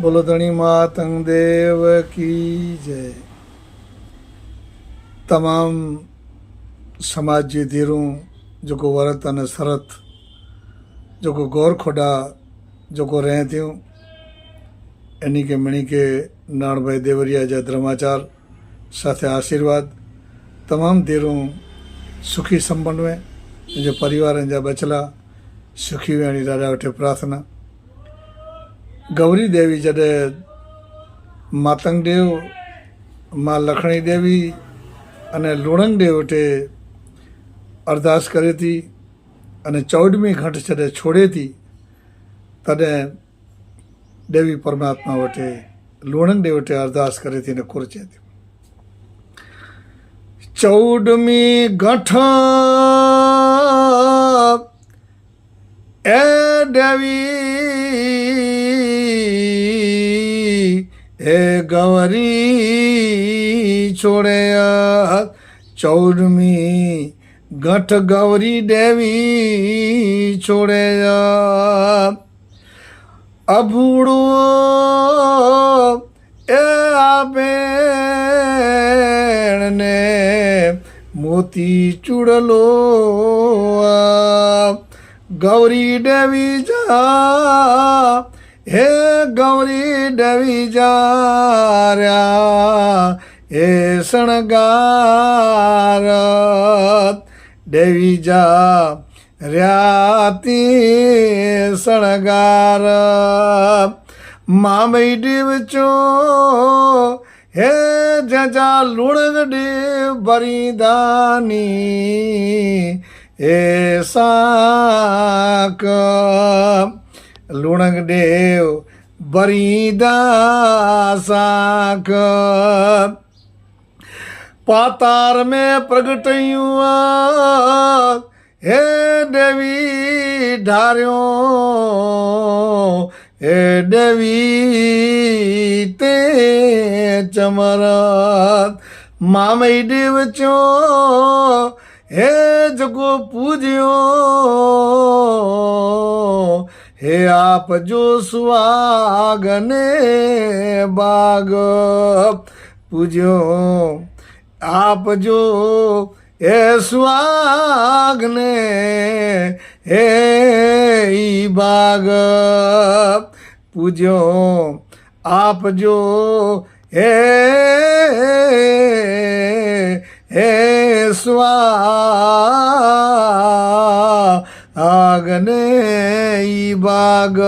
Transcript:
બોલો ધણી માતંગ દેવ કી જય. તમામ સમાજજી ધીરું, જોકો વરત અને શરત, જોકો ગોરખોડા જોકો રહે થયું એની કે મણી કે નાણભાઈ દેવરિયા જે ધર્માચાર સાથે આશીર્વાદ. તમામ ધીરું, સુખી સંપન્ન જે પરિવાર જે બચલા, સુખી વેણી રાજા વઠે પ્રાર્થના. ગૌરી દેવી જ્યારે માતંગદેવમાં લખણી દેવી અને લુણંગદેવ તે અરદાસ કરી હતી અને ચૌદમી ઘંટ જ્યારે છોડી હતી, તને દેવી પરમાત્મા વટે લુણંગદેવ વટે અરદાસ કરી હતી અને કુરચે હતી. ચૌદમી ગઠ એ દેવી એ ગૌરી છોડ્યા ચૌદમી ગઠ ગૌરી દેવી છોડ્યા અભૂડો એ આબેણને મોતી ચૂડલો ગૌરી દેવી જા હે ગૌરી ડવી જાર્યા હે શણગાર દેવી જા રાતી શણગાર મામઈ દેવ ચો હે જજા લુણગ દેવ બરિદાની એ સાક લુણગ દેવ બરિદા સાક પાતાર મેં પ્રગટયું હે દેવી ધાર્યો. હે દેવી તે ચમરત. મામઈ દેવ ચો હે જગો પૂજ્યો. હે આપ જો સુવાગને બાગ પૂજ્યો, આપ જો હે સુવાગને હે ઈ બાગ પૂજ્યો, આપ જો હે હે ઈ બાગ